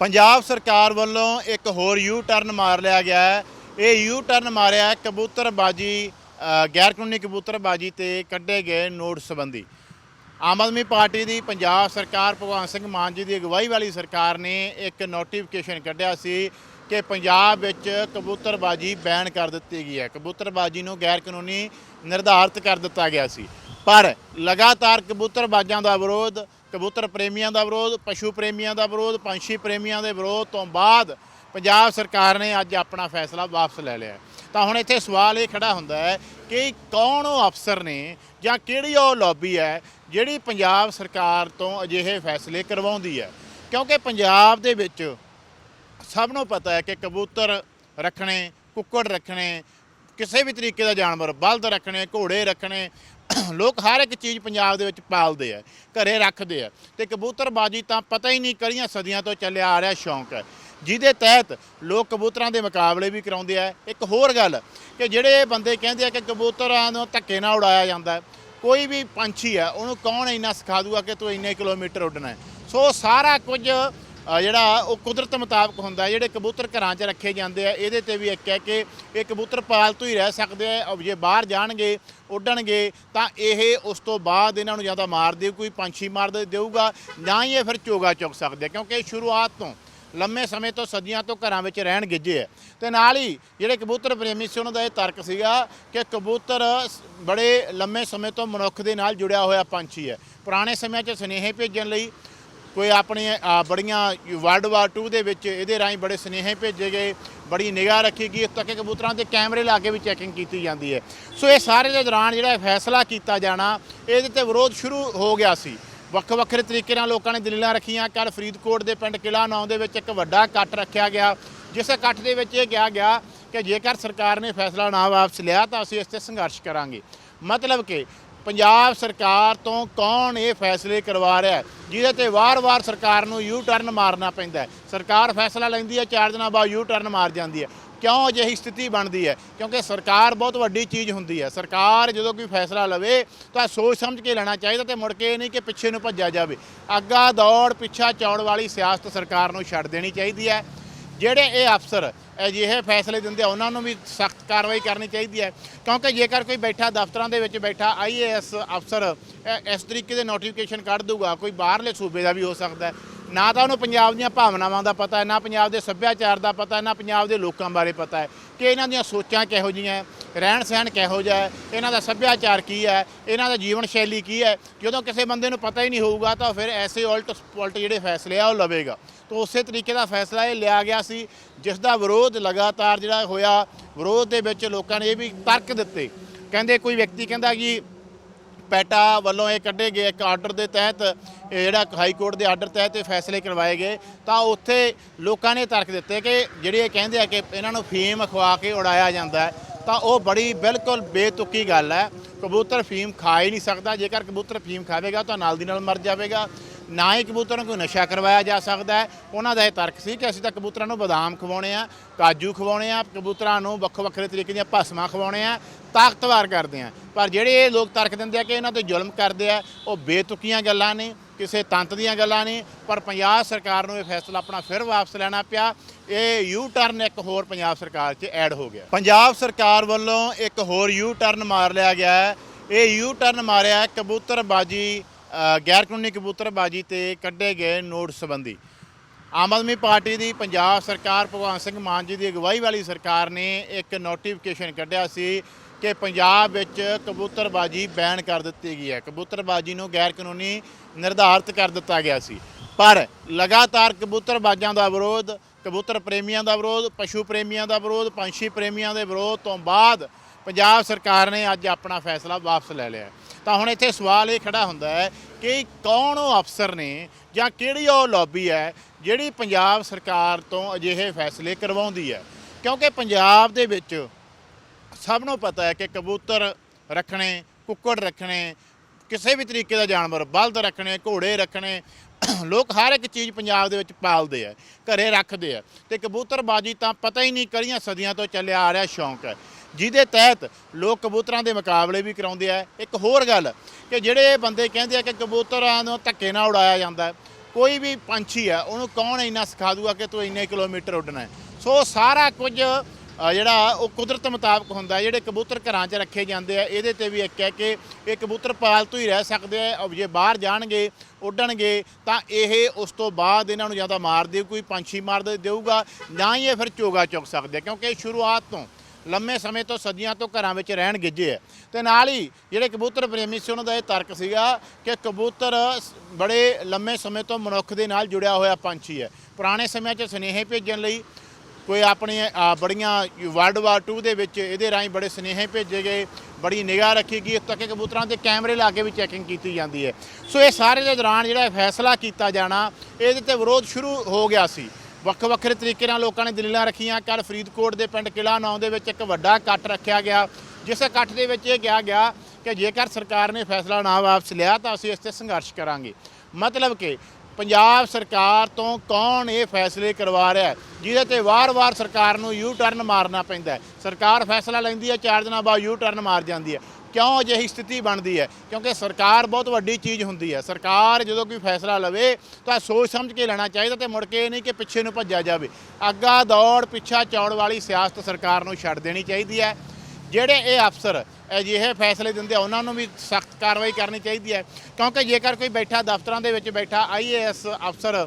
ਪੰਜਾਬ ਸਰਕਾਰ ਵੱਲੋਂ ਇੱਕ ਹੋਰ ਯੂ ਟਰਨ ਮਾਰ ਲਿਆ ਗਿਆ ਹੈ। ਇਹ ਯੂ ਟਰਨ ਮਾਰਿਆ ਕਬੂਤਰਬਾਜੀ ਗੈਰ ਕਾਨੂੰਨੀ ਕਬੂਤਰਬਾਜੀ ਤੇ ਕੱਢੇ ਗਏ ਨੋਟ ਸੰਬੰਧੀ। ਆਮ ਆਦਮੀ ਪਾਰਟੀ ਦੀ ਪੰਜਾਬ ਸਰਕਾਰ ਭਗਵੰਤ ਸਿੰਘ ਮਾਨ ਜੀ ਦੀ ਅਗਵਾਈ ਵਾਲੀ ਸਰਕਾਰ ਨੇ ਇੱਕ ਨੋਟੀਫਿਕੇਸ਼ਨ ਕੱਢਿਆ ਸੀ ਕਿ ਪੰਜਾਬ ਵਿੱਚ ਕਬੂਤਰਬਾਜੀ ਬੈਨ ਕਰ ਦਿੱਤੀ ਗਈ ਹੈ। ਕਬੂਤਰਬਾਜੀ ਨੂੰ ਗੈਰ ਕਾਨੂੰਨੀ ਨਿਰਧਾਰਿਤ ਕਰ ਦਿੱਤਾ ਗਿਆ ਸੀ। ਪਰ ਲਗਾਤਾਰ ਕਬੂਤਰਬਾਜ਼ਾਂ ਦਾ ਵਿਰੋਧ ਕਬੂਤਰ ਪ੍ਰੇਮੀਆਂ ਦਾ ਵਿਰੋਧ, ਪਸ਼ੂ ਪ੍ਰੇਮੀਆਂ ਦਾ ਵਿਰੋਧ, ਪੰਛੀ ਪ੍ਰੇਮੀਆਂ ਦੇ ਵਿਰੋਧ ਤੋਂ ਬਾਅਦ ਪੰਜਾਬ ਸਰਕਾਰ ਨੇ ਅੱਜ ਆਪਣਾ ਫੈਸਲਾ ਵਾਪਸ ਲੈ ਲਿਆ ਤਾਂ ਹੁਣ ਇੱਥੇ ਸਵਾਲ ਇਹ ਖੜਾ ਹੁੰਦਾ ਹੈ ਕਿ ਕੌਣ ਉਹ ਅਫਸਰ ਨੇ ਜਾਂ ਕਿਹੜੀ ਉਹ ਲੌਬੀ ਹੈ ਜਿਹੜੀ ਪੰਜਾਬ ਸਰਕਾਰ ਤੋਂ ਅਜਿਹੇ ਫੈਸਲੇ ਕਰਵਾਉਂਦੀ ਹੈ? ਕਿਉਂਕਿ ਪੰਜਾਬ ਦੇ ਵਿੱਚ ਸਭ ਨੂੰ ਪਤਾ ਹੈ ਕਿ ਕਬੂਤਰ ਰੱਖਣੇ, ਕੁੱਕੜ ਰੱਖਣੇ, ਕਿਸੇ ਵੀ ਤਰੀਕੇ ਦਾ ਜਾਨਵਰ ਬਲਦ ਰੱਖਣੇ, ਘੋੜੇ ਰੱਖਣੇ ਲੋਕ ਹਰ ਇੱਕ ਚੀਜ਼ ਪੰਜਾਬ ਦੇ ਵਿੱਚ ਪਾਲਦੇ ਆ, ਘਰੇ ਰੱਖਦੇ ਆ ਤੇ ਕਬੂਤਰਬਾਜੀ ਤਾਂ ਪਤਾ ਹੀ ਨਹੀਂ ਕਰੀਆਂ ਸਦੀਆਂ ਤੋਂ ਚੱਲਿਆ ਆ ਰਿਹਾ ਸ਼ੌਂਕ। ਹੈ ਜਿਹਦੇ ਤਹਿਤ ਲੋਕ ਕਬੂਤਰਾਂ ਦੇ ਮੁਕਾਬਲੇ ਵੀ ਕਰਾਉਂਦੇ ਆ। ਇੱਕ ਹੋਰ ਗੱਲ ਕਿ ਜਿਹੜੇ ਬੰਦੇ ਕਹਿੰਦੇ ਆ ਕਿ ਕਬੂਤਰਾਂ ਨੂੰ ਧੱਕੇ ਨਾਲ ਉਡਾਇਆ ਜਾਂਦਾ ਕੋਈ ਵੀ ਪੰਛੀ ਹੈ ਉਹਨੂੰ ਕੌਣ ਇੰਨਾ ਸਿਖਾ ਦੂਗਾ ਕਿ ਤੂੰ ਇੰਨੇ ਕਿਲੋਮੀਟਰ ਉੱਡਣਾ ਸੋ ਸਾਰਾ ਕੁਝ ਜਿਹੜਾ ਉਹ ਕੁਦਰਤ ਮੁਤਾਬਕ ਹੁੰਦਾ ਜਿਹੜੇ ਕਬੂਤਰ ਘਰਾਂ 'ਚ ਰੱਖੇ ਜਾਂਦੇ ਆ, ਇਹਦੇ ਤੇ ਵੀ ਇੱਕ ਹੈ ਕਿ ਇਹ ਕਬੂਤਰ ਪਾਲਤੂ ਹੀ ਰਹਿ ਸਕਦੇ ਆ ਜੇ ਬਾਹਰ ਜਾਣਗੇ, ਉੱਡਣਗੇ, ਤਾਂ ਇਹ ਉਸ ਤੋਂ ਬਾਅਦ ਇਹਨਾਂ ਨੂੰ ਜ਼ਿਆਦਾ ਮਾਰ ਦੇ ਕੋਈ ਪੰਛੀ ਮਾਰ ਦੇ ਦੇਊਗਾ ਨਾ ਹੀ ਇਹ ਫਿਰ ਚੋਗਾ ਚੁੱਕ ਸਕਦੇ ਕਿਉਂਕਿ ਇਹ ਸ਼ੁਰੂਆਤ ਤੋਂ ਲੰਮੇ ਸਮੇਂ ਤੋਂ ਸਦੀਆਂ ਤੋਂ ਘਰਾਂ ਵਿੱਚ ਰਹਿਣ ਗਿੱਜੇ ਆ। ਤੇ ਨਾਲ ਹੀ ਜਿਹੜੇ ਕਬੂਤਰ ਪ੍ਰੇਮੀ ਸੀ, ਉਹਨਾਂ ਦਾ ਇਹ ਤਰਕ ਸੀਗਾ ਕਿ ਕਬੂਤਰ ਬੜੇ ਲੰਮੇ ਸਮੇਂ ਤੋਂ ਮਨੁੱਖ ਦੇ ਨਾਲ ਜੁੜਿਆ ਹੋਇਆ ਪੰਛੀ ਹੈ। ਪੁਰਾਣੇ ਸਮਿਆਂ 'ਚ ਸੁਨੇਹੇ ਭੇਜਣ ਲਈ ਕੋਈ ਆਪਣੀ ਬੜੀਆਂ ਵਰਲਡ ਵਾਰ 2 ਦੇ ਵਿੱਚ ਇਹਦੇ ਰਾਹੀਂ ਬੜੇ ਸੁਨੇਹੇ ਭੇਜੇ ਗਏ, ਬੜੀ ਨਿਗਾਹ ਰੱਖੀ ਗਈ ਇੱਥੇ ਤੱਕ ਕਬੂਤਰਾਂ ਦੇ ਕੈਮਰੇ ਲਾ ਕੇ ਵੀ ਚੈਕਿੰਗ ਕੀਤੀ ਜਾਂਦੀ ਹੈ। ਸੋ ਇਹ ਸਾਰੇ ਦੇ ਦੌਰਾਨ ਜਿਹੜਾ ਫੈਸਲਾ ਕੀਤਾ ਜਾਣਾ, ਇਹਦੇ ਤੇ ਵਿਰੋਧ ਸ਼ੁਰੂ ਹੋ ਗਿਆ ਸੀ। ਵੱਖ ਵੱਖਰੇ ਤਰੀਕੇ ਨਾਲ ਲੋਕਾਂ ਨੇ ਦਲੀਲਾਂ ਰੱਖੀਆਂ ਕੱਲ ਫਰੀਦਕੋਟ ਦੇ ਪਿੰਡ ਕਿਲਾ ਨੌਂ ਦੇ ਵਿੱਚ ਇੱਕ ਵੱਡਾ ਇਕੱਠ ਰੱਖਿਆ ਗਿਆ। ਜਿਸ ਇਕੱਠ ਦੇ ਵਿੱਚ ਇਹ ਕਿਹਾ ਗਿਆ ਕਿ ਜੇਕਰ ਸਰਕਾਰ ਨੇ ਫੈਸਲਾ ਨਾ ਵਾਪਸ ਲਿਆ ਤਾਂ ਅਸੀਂ ਇਸ ਤੇ ਸੰਘਰਸ਼ ਕਰਾਂਗੇ। ਮਤਲਬ ਕਿ ਪੰਜਾਬ ਸਰਕਾਰ ਤੋਂ ਕੌਣ ਇਹ ਫੈਸਲੇ ਕਰਵਾ ਰਿਹਾ ਹੈ? ਜਿਹਦੇ ਤੇ ਵਾਰ-ਵਾਰ ਸਰਕਾਰ ਨੂੰ ਯੂ ਟਰਨ ਮਾਰਨਾ ਪੈਂਦਾ ਹੈ। ਸਰਕਾਰ ਫੈਸਲਾ ਲੈਂਦੀ ਹੈ, ਚਾਰ ਦਿਨਾਂ ਬਾਅਦ ਯੂ ਟਰਨ ਮਾਰ ਜਾਂਦੀ ਹੈ। ਕਿਉਂ ਅਜਿਹੀ ਸਥਿਤੀ ਬਣਦੀ ਹੈ? ਕਿਉਂਕਿ ਸਰਕਾਰ ਬਹੁਤ ਵੱਡੀ ਚੀਜ਼ ਹੁੰਦੀ ਹੈ। ਸਰਕਾਰ ਜਦੋਂ ਕੋਈ ਫੈਸਲਾ ਲਵੇ, ਤਾਂ ਸੋਚ ਸਮਝ ਕੇ ਲੈਣਾ ਚਾਹੀਦਾ ਤੇ ਮੁੜ ਕੇ ਇਹ ਨਹੀਂ ਕਿ ਪਿੱਛੇ ਨੂੰ ਭੱਜਿਆ ਜਾਵੇ। ਅੱਗਾ ਦੌੜ, ਪਿੱਛਾ ਚੌੜ ਵਾਲੀ ਸਿਆਸਤ ਸਰਕਾਰ ਨੂੰ ਛੱਡ ਦੇਣੀ ਚਾਹੀਦੀ ਹੈ। ਜਿਹੜੇ ਇਹ ਅਫਸਰ ਅਜਿਹੇ ਫੈਸਲੇ ਦਿੰਦੇ ਆ, ਉਹਨਾਂ ਨੂੰ ਵੀ ਸਖਤ ਕਾਰਵਾਈ ਕਰਨੀ ਚਾਹੀਦੀ ਹੈ। ਕਿਉਂਕਿ ਜੇਕਰ ਕੋਈ ਬੈਠਾ ਦਫ਼ਤਰਾਂ ਦੇ ਵਿੱਚ ਬੈਠਾ ਆਈਏਐਸ ਅਫਸਰ ਇਸ ਤਰੀਕੇ ਦੇ ਨੋਟੀਫਿਕੇਸ਼ਨ ਕੱਢ ਦੂਗਾ ਕੋਈ ਬਾਹਰਲੇ ਸੂਬੇ ਦਾ ਵੀ ਹੋ ਸਕਦਾ ਨਾ ਤਾਂ ਉਹਨੂੰ ਪੰਜਾਬ ਦੀਆਂ ਭਾਵਨਾਵਾਂ ਦਾ ਪਤਾ ਹੈ, ਨਾ ਪੰਜਾਬ ਦੇ ਸੱਭਿਆਚਾਰ ਦਾ ਪਤਾ ਹੈ, ਨਾ ਪੰਜਾਬ ਦੇ ਲੋਕਾਂ ਬਾਰੇ ਪਤਾ ਹੈ ਕਿ ਇਹਨਾਂ ਦੀਆਂ ਸੋਚਾਂ ਕਿਹੋ ਜਿਹੀਆਂ ਰਹਿਣ ਸਹਿਣ ਕਿਹੋ ਜਿਹਾ ਹੈ, ਇਹਨਾਂ ਦਾ ਸੱਭਿਆਚਾਰ ਕੀ ਹੈ, ਇਹਨਾਂ ਦਾ ਜੀਵਨ ਸ਼ੈਲੀ ਕੀ ਹੈ। ਜਦੋਂ ਕਿਸੇ ਬੰਦੇ ਨੂੰ ਪਤਾ ਹੀ ਨਹੀਂ ਹੋਊਗਾ ਤਾਂ ਫਿਰ ਐਸੇ ਉਲਟ ਪੁਲਟ ਜਿਹੜੇ ਫੈਸਲੇ ਆ ਉਹ ਲਵੇਗਾ। ਤਾਂ ਉਸੇ ਤਰੀਕੇ ਦਾ ਫੈਸਲਾ ਇਹ ਲਿਆ ਗਿਆ ਸੀ, ਜਿਸ ਦਾ ਵਿਰੋਧ ਲਗਾਤਾਰ ਜਿਹੜਾ ਹੋਇਆ, ਵਿਰੋਧ ਦੇ ਵਿੱਚ ਲੋਕਾਂ ਨੇ ਇਹ ਵੀ ਤਰਕ ਦਿੱਤੇ। ਕਹਿੰਦੇ ਕੋਈ ਵਿਅਕਤੀ ਕਹਿੰਦਾ ਕਿ ਪੈਟਾ ਵੱਲੋਂ ਇਹ ਕੱਢੇ ਗਏ ਇੱਕ ਆਰਡਰ ਦੇ ਤਹਿਤ, ਇਹ ਜਿਹੜਾ ਹਾਈ ਕੋਰਟ ਦੇ ਆਰਡਰ ਤਹਿਤ ਇਹ ਫੈਸਲੇ ਕਰਵਾਏ ਗਏ। ਤਾਂ ਉੱਥੇ ਲੋਕਾਂ ਨੇ ਤਰਕ ਦਿੱਤੇ ਕਿ ਜਿਹੜੇ ਇਹ ਕਹਿੰਦੇ ਆ ਕਿ ਇਹਨਾਂ ਨੂੰ ਫੀਮ ਖਵਾ ਕੇ ਉਡਾਇਆ ਜਾਂਦਾ ਹੈ, ਤਾਂ ਉਹ ਬੜੀ ਬਿਲਕੁਲ ਬੇਤੁਕੀ ਗੱਲ ਹੈ। ਕਬੂਤਰ ਫੀਮ ਖਾ ਹੀ ਨਹੀਂ ਸਕਦਾ, ਜੇਕਰ ਕਬੂਤਰ ਫੀਮ ਖਾਵੇਗਾ ਤਾਂ ਨਾਲ ਦੀ ਨਾਲ ਮਰ ਜਾਵੇਗਾ। ਨਾ ਹੀ ਕਬੂਤਰਾਂ ਨੂੰ ਕੋਈ ਨਸ਼ਾ ਕਰਵਾਇਆ ਜਾ ਸਕਦਾ ਹੈ। ਉਹਨਾਂ ਦਾ ਇਹ ਤਰਕ ਸੀ ਕਿ ਅਸੀਂ ਤਾਂ ਕਬੂਤਰਾਂ ਨੂੰ ਬਦਾਮ ਖਵਾਉਣੇ ਆ, ਕਾਜੂ ਖਵਾਉਣੇ ਆ, ਕਬੂਤਰਾਂ ਨੂੰ ਵੱਖੋ ਵੱਖਰੇ ਤਰੀਕੇ ਦੀਆਂ ਭਸਮਾਂ ਖਵਾਉਣੇ ਆ, ਤਾਕਤਵਰ ਕਰਦੇ ਆ। ਪਰ ਜਿਹੜੇ ਇਹ ਲੋਕ ਤਰਕ ਦਿੰਦੇ ਆ ਕਿ ਇਹਨਾਂ ਤੇ ਜ਼ੁਲਮ ਕਰਦੇ ਆ, ਉਹ ਬੇਤੁਕੀਆਂ ਗੱਲਾਂ ਨੇ, ਕਿਸੇ ਤੰਤ ਦੀਆਂ ਗੱਲਾਂ ਨੇ। ਪਰ ਪੰਜਾਬ ਸਰਕਾਰ ਨੂੰ ਇਹ ਫੈਸਲਾ ਆਪਣਾ ਫਿਰ ਵਾਪਸ ਲੈਣਾ ਪਿਆ। ਇਹ ਯੂ ਟਰਨ ਇੱਕ ਹੋਰ ਪੰਜਾਬ ਸਰਕਾਰ 'ਚ ਐਡ ਹੋ ਗਿਆ। ਪੰਜਾਬ ਸਰਕਾਰ ਵੱਲੋਂ ਇੱਕ ਹੋਰ ਯੂ ਟਰਨ ਮਾਰ ਲਿਆ ਗਿਆ ਹੈ। ਇਹ ਯੂ ਟਰਨ ਮਾਰਿਆ ਕਬੂਤਰਬਾਜੀ ਗੈਰ ਕਾਨੂੰਨੀ ਕਬੂਤਰਬਾਜੀ ਤੇ ਕੱਢੇ ਗਏ ਨੋਟ ਸੰਬੰਧੀ। ਆਮ ਆਦਮੀ ਪਾਰਟੀ ਦੀ ਪੰਜਾਬ ਸਰਕਾਰ ਭਗਵੰਤ ਸਿੰਘ ਮਾਨ ਜੀ ਦੀ ਅਗਵਾਈ ਵਾਲੀ ਸਰਕਾਰ ਨੇ ਇੱਕ ਨੋਟੀਫਿਕੇਸ਼ਨ ਕੱਢਿਆ ਸੀ ਕਿ ਪੰਜਾਬ ਵਿੱਚ ਕਬੂਤਰਬਾਜੀ ਬੈਨ ਕਰ ਦਿੱਤੀ ਗਈ ਹੈ। ਕਬੂਤਰਬਾਜੀ ਨੂੰ ਗੈਰ ਕਾਨੂੰਨੀ ਨਿਰਧਾਰਿਤ ਕਰ ਦਿੱਤਾ ਗਿਆ ਸੀ। ਪਰ ਲਗਾਤਾਰ ਕਬੂਤਰਬਾਜ਼ਾਂ ਦਾ ਵਿਰੋਧ, ਕਬੂਤਰ ਪ੍ਰੇਮੀਆਂ ਦਾ ਵਿਰੋਧ, ਪਸ਼ੂ ਪ੍ਰੇਮੀਆਂ ਦਾ ਵਿਰੋਧ, ਪੰਛੀ ਪ੍ਰੇਮੀਆਂ ਦੇ ਵਿਰੋਧ ਤੋਂ ਬਾਅਦ ਪੰਜਾਬ ਸਰਕਾਰ ਨੇ ਅੱਜ ਆਪਣਾ ਫੈਸਲਾ ਵਾਪਸ ਲੈ ਲਿਆ ਤਾਂ ਹੁਣ ਇੱਥੇ ਸਵਾਲ ਇਹ ਖੜਾ ਹੁੰਦਾ ਹੈ ਕਿ ਕੌਣ ਉਹ ਅਫਸਰ ਨੇ ਜਾਂ ਕਿਹੜੀ ਉਹ ਲੌਬੀ ਹੈ ਜਿਹੜੀ ਪੰਜਾਬ ਸਰਕਾਰ ਤੋਂ ਅਜਿਹੇ ਫੈਸਲੇ ਕਰਵਾਉਂਦੀ ਹੈ? ਕਿਉਂਕਿ ਪੰਜਾਬ ਦੇ ਵਿੱਚ ਸਭ ਨੂੰ ਪਤਾ ਹੈ ਕਿ ਕਬੂਤਰ ਰੱਖਣੇ, ਕੁੱਕੜ ਰੱਖਣੇ, ਕਿਸੇ ਵੀ ਤਰੀਕੇ ਦਾ ਜਾਨਵਰ, ਬਲਦ ਰੱਖਣੇ, ਘੋੜੇ ਰੱਖਣੇ, ਲੋਕ ਹਰ ਇੱਕ ਚੀਜ਼ ਪੰਜਾਬ ਦੇ ਵਿੱਚ ਪਾਲਦੇ ਆ, ਘਰੇ ਰੱਖਦੇ ਆ। ਤੇ ਕਬੂਤਰਬਾਜੀ ਤਾਂ ਪਤਾ ਹੀ ਨਹੀਂ ਕਰੀਆਂ ਸਦੀਆਂ ਤੋਂ ਚੱਲਿਆ ਆ ਰਿਹਾ ਸ਼ੌਂਕ ਹੈ। ਜਿਹਦੇ ਤਹਿਤ ਲੋਕ ਕਬੂਤਰਾਂ ਦੇ ਮੁਕਾਬਲੇ ਵੀ ਕਰਾਉਂਦੇ ਆ। ਇੱਕ ਹੋਰ ਗੱਲ ਕਿ ਜਿਹੜੇ ਬੰਦੇ ਕਹਿੰਦੇ ਆ ਕਿ ਕਬੂਤਰਾਂ ਨੂੰ ਧੱਕੇ ਨਾਲ ਉਡਾਇਆ ਜਾਂਦਾ ਕੋਈ ਵੀ ਪੰਛੀ ਹੈ ਉਹਨੂੰ ਕੌਣ ਇੰਨਾ ਸਿਖਾ ਦੂਗਾ ਕਿ ਤੂੰ ਇੰਨੇ ਕਿਲੋਮੀਟਰ ਉੱਡਣਾ ਸੋ ਸਾਰਾ ਕੁਝ ਜਿਹੜਾ ਉਹ ਕੁਦਰਤ ਮੁਤਾਬਕ ਹੁੰਦਾ ਜਿਹੜੇ ਕਬੂਤਰ ਘਰਾਂ 'ਚ ਰੱਖੇ ਜਾਂਦੇ ਆ, ਇਹਦੇ ਤੇ ਵੀ ਇੱਕ ਹੈ ਕਿ ਇਹ ਕਬੂਤਰ ਪਾਲਤੂ ਹੀ ਰਹਿ ਸਕਦੇ ਆ ਜੇ ਬਾਹਰ ਜਾਣਗੇ, ਉੱਡਣਗੇ, ਤਾਂ ਇਹ ਉਸ ਤੋਂ ਬਾਅਦ ਇਹਨਾਂ ਨੂੰ ਜਾਂ ਤਾਂ ਮਾਰ ਦੇ ਕੋਈ ਪੰਛੀ ਮਾਰ ਦੇ, ਦੇਊਗਾ, ਜਾਂ ਹੀ ਇਹ ਫਿਰ ਚੋਗਾ ਚੁੱਕ ਸਕਦੇ ਕਿਉਂਕਿ ਸ਼ੁਰੂਆਤ ਤੋਂ ਲੰਮੇ ਸਮੇਂ ਤੋਂ ਸਦੀਆਂ ਤੋਂ ਘਰਾਂ ਵਿੱਚ ਰਹਿਣ ਗਿੱਜੇ ਹੈ ਤੇ ਨਾਲ ਹੀ ਜਿਹੜੇ ਕਬੂਤਰ ਪ੍ਰੇਮੀ ਸੀ, ਉਹਨਾਂ ਦਾ ਇਹ ਤਰਕ ਸੀਗਾ ਕਿ ਕਬੂਤਰ ਬੜੇ ਲੰਮੇ ਸਮੇਂ ਤੋਂ ਮਨੁੱਖ ਦੇ ਨਾਲ ਜੁੜਿਆ ਹੋਇਆ ਪੰਛੀ ਹੈ। ਪੁਰਾਣੇ ਸਮਿਆਂ 'ਚ ਸੁਨੇਹੇ ਭੇਜਣ ਲਈ ਕੋਈ ਆਪਣੇ ਬੜੀਆਂ ਵਰਲਡ ਵਾਰ 2 ਦੇ ਵਿੱਚ ਇਹਦੇ ਰਾਹੀਂ ਬੜੇ ਸੁਨੇਹੇ ਭੇਜੇ ਗਏ, ਬੜੀ ਨਿਗਾਹ ਰੱਖੀ ਗਈ ਇੱਥੇ ਤੱਕ ਕਿ ਕਬੂਤਰਾਂ ਦੇ ਕੈਮਰੇ ਲਾ ਕੇ ਵੀ ਚੈਕਿੰਗ ਕੀਤੀ ਜਾਂਦੀ ਹੈ। ਸੋ ਇਹ ਸਾਰੇ ਦੇ ਦੌਰਾਨ ਜਿਹੜਾ ਫੈਸਲਾ ਕੀਤਾ ਜਾਣਾ, ਇਹਦੇ ਤੇ ਵਿਰੋਧ ਸ਼ੁਰੂ ਹੋ ਗਿਆ ਸੀ। ਵੱਖ ਵੱਖਰੇ ਤਰੀਕੇ ਨਾਲ ਲੋਕਾਂ ਨੇ ਦਲੀਲਾਂ ਰੱਖੀਆਂ। ਕੱਲ ਫਰੀਦਕੋਟ ਦੇ ਪਿੰਡ ਕਿਲਾ ਨੌਂ ਦੇ ਵਿੱਚ ਇੱਕ ਵੱਡਾ ਇਕੱਠ ਰੱਖਿਆ ਗਿਆ, ਜਿਸ ਇਕੱਠ ਦੇ ਵਿੱਚ ਇਹ ਕਿਹਾ ਗਿਆ ਕਿ ਜੇਕਰ ਸਰਕਾਰ ਨੇ ਫੈਸਲਾ ਨਾ ਵਾਪਸ ਲਿਆ ਤਾਂ ਅਸੀਂ ਇਸ ਤੇ ਸੰਘਰਸ਼ ਕਰਾਂਗੇ। ਮਤਲਬ ਕਿ ਪੰਜਾਬ ਸਰਕਾਰ ਤੋਂ ਕੌਣ ਇਹ ਫੈਸਲੇ ਕਰਵਾ ਰਿਹਾ ਜਿਹਦੇ ਤੇ ਵਾਰ-ਵਾਰ ਸਰਕਾਰ ਨੂੰ ਯੂ ਟਰਨ ਮਾਰਨਾ ਪੈਂਦਾ ਸਰਕਾਰ ਫੈਸਲਾ ਲੈਂਦੀ ਹੈ, ਚਾਰ ਦਿਨਾਂ ਬਾਅਦ ਯੂ ਟਰਨ ਮਾਰ ਜਾਂਦੀ ਹੈ। ਕਿਉਂ ਅਜਿਹੀ ਸਥਿਤੀ ਬਣਦੀ ਹੈ? ਕਿਉਂਕਿ ਸਰਕਾਰ ਬਹੁਤ ਵੱਡੀ ਚੀਜ਼ ਹੁੰਦੀ ਹੈ। ਸਰਕਾਰ ਜਦੋਂ ਕੋਈ ਫੈਸਲਾ ਲਵੇ ਤਾਂ ਸੋਚ ਸਮਝ ਕੇ ਲੈਣਾ ਚਾਹੀਦਾ ਤੇ ਮੁੜ ਕੇ ਇਹ ਨਹੀਂ ਕਿ ਪਿੱਛੇ ਨੂੰ ਭੱਜਿਆ ਜਾਵੇ। ਅੱਗਾ ਦੌੜ, ਪਿੱਛਾ ਚੌੜ ਵਾਲੀ ਸਿਆਸਤ ਸਰਕਾਰ ਨੂੰ ਛੱਡ ਦੇਣੀ ਚਾਹੀਦੀ ਹੈ। ਜਿਹੜੇ ਇਹ ਅਫਸਰ ਅਜਿਹੇ ਫੈਸਲੇ ਦਿੰਦੇ ਆ, ਉਹਨਾਂ ਨੂੰ ਵੀ ਸਖਤ ਕਾਰਵਾਈ ਕਰਨੀ ਚਾਹੀਦੀ ਹੈ। ਕਿਉਂਕਿ ਜੇਕਰ ਕੋਈ ਬੈਠਾ ਦਫ਼ਤਰਾਂ ਦੇ ਵਿੱਚ ਬੈਠਾ ਆਈਏਐਸ ਅਫਸਰ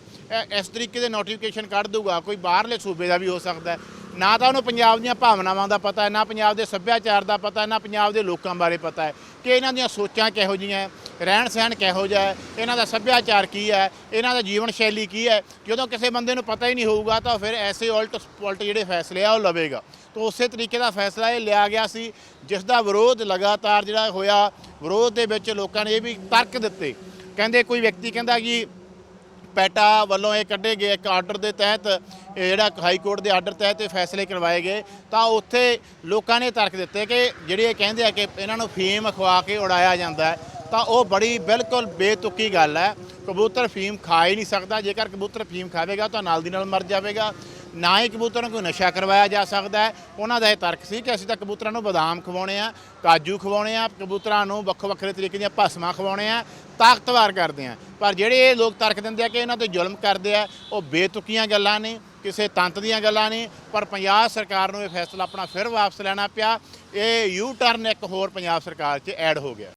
ਇਸ ਤਰੀਕੇ ਦੇ ਨੋਟੀਫਿਕੇਸ਼ਨ ਕੱਢ ਦੂਗਾ ਕੋਈ ਬਾਹਰਲੇ ਸੂਬੇ ਦਾ ਵੀ ਹੋ ਸਕਦਾ ਨਾ ਤਾਂ ਉਹਨੂੰ ਪੰਜਾਬ ਦੀਆਂ ਭਾਵਨਾਵਾਂ ਦਾ ਪਤਾ ਹੈ, ਨਾ ਪੰਜਾਬ ਦੇ ਸੱਭਿਆਚਾਰ ਦਾ ਪਤਾ ਹੈ, ਨਾ ਪੰਜਾਬ ਦੇ ਲੋਕਾਂ ਬਾਰੇ ਪਤਾ ਹੈ ਕਿ ਇਹਨਾਂ ਦੀਆਂ ਸੋਚਾਂ ਕਿਹੋ ਜਿਹੀਆਂ ਰਹਿਣ ਸਹਿਣ ਕਿਹੋ ਜਿਹਾ ਹੈ, ਇਹਨਾਂ ਦਾ ਸੱਭਿਆਚਾਰ ਕੀ ਹੈ, ਇਹਨਾਂ ਦਾ ਜੀਵਨ ਸ਼ੈਲੀ ਕੀ ਹੈ। ਜਦੋਂ ਕਿਸੇ ਬੰਦੇ ਨੂੰ ਪਤਾ ਹੀ ਨਹੀਂ ਹੋਊਗਾ ਤਾਂ ਫਿਰ ਐਸੇ ਉਲਟ ਪੁਲਟ ਜਿਹੜੇ ਫੈਸਲੇ ਆ ਉਹ ਲਵੇਗਾ। ਤਾਂ ਉਸੇ ਤਰੀਕੇ ਦਾ ਫੈਸਲਾ ਇਹ ਲਿਆ ਗਿਆ ਸੀ, ਜਿਸ ਦਾ ਵਿਰੋਧ ਲਗਾਤਾਰ ਜਿਹੜਾ ਹੋਇਆ, ਵਿਰੋਧ ਦੇ ਵਿੱਚ ਲੋਕਾਂ ਨੇ ਇਹ ਵੀ ਤਰਕ ਦਿੱਤੇ। ਕਹਿੰਦੇ ਕੋਈ ਵਿਅਕਤੀ ਕਹਿੰਦਾ ਕਿ ਪੈਟਾ ਵੱਲੋਂ ਇਹ ਕੱਢੇ ਗਏ ਇੱਕ ਆਰਡਰ ਦੇ ਤਹਿਤ, ਇਹ ਜਿਹੜਾ ਹਾਈ ਕੋਰਟ ਦੇ ਆਰਡਰ ਤਹਿਤ ਇਹ ਫੈਸਲੇ ਕਰਵਾਏ ਗਏ। ਤਾਂ ਉੱਥੇ ਲੋਕਾਂ ਨੇ ਤਰਕ ਦਿੱਤੇ ਕਿ ਜਿਹੜੇ ਇਹ ਕਹਿੰਦੇ ਆ ਕਿ ਇਹਨਾਂ ਨੂੰ ਫੀਮ ਖਵਾ ਕੇ ਉਡਾਇਆ ਜਾਂਦਾ ਹੈ, ਤਾਂ ਉਹ ਬੜੀ ਬਿਲਕੁਲ ਬੇਤੁਕੀ ਗੱਲ ਹੈ। ਕਬੂਤਰ ਫੀਮ ਖਾ ਹੀ ਨਹੀਂ ਸਕਦਾ, ਜੇਕਰ ਕਬੂਤਰ ਫੀਮ ਖਾਵੇਗਾ ਤਾਂ ਨਾਲ ਦੀ ਨਾਲ ਮਰ ਜਾਵੇਗਾ। ਨਾ ਹੀ ਕਬੂਤਰਾਂ ਨੂੰ ਕੋਈ ਨਸ਼ਾ ਕਰਵਾਇਆ ਜਾ ਸਕਦਾ ਹੈ। ਉਹਨਾਂ ਦਾ ਇਹ ਤਰਕ ਸੀ ਕਿ ਅਸੀਂ ਤਾਂ ਕਬੂਤਰਾਂ ਨੂੰ ਬਦਾਮ ਖਵਾਉਣੇ ਆ, ਕਾਜੂ ਖਵਾਉਣੇ ਆ, ਕਬੂਤਰਾਂ ਨੂੰ ਵੱਖ ਵੱਖਰੇ ਤਰੀਕੇ ਦੀਆਂ ਭਸਮਾਂ ਖਵਾਉਣੇ ਆ। ਤਾਕਤਵਰ ਕਰਦੇ ਆ। ਪਰ ਜਿਹੜੇ ਇਹ ਲੋਕ ਤਰਕ ਦਿੰਦੇ ਆ ਕਿ ਇਹਨਾਂ ਤੇ ਜ਼ੁਲਮ ਕਰਦੇ ਆ, ਉਹ ਬੇਤੁਕੀਆਂ ਗੱਲਾਂ ਨੇ, ਕਿਸੇ ਤੰਤ ਦੀਆਂ ਗੱਲਾਂ ਨੇ। ਪਰ ਪੰਜਾਬ ਸਰਕਾਰ ਨੂੰ ਇਹ ਫੈਸਲਾ ਆਪਣਾ ਫਿਰ ਵਾਪਸ ਲੈਣਾ ਪਿਆ। ਇਹ ਯੂ ਟਰਨ ਇੱਕ ਹੋਰ ਪੰਜਾਬ ਸਰਕਾਰ 'ਚ ਐਡ ਹੋ ਗਿਆ।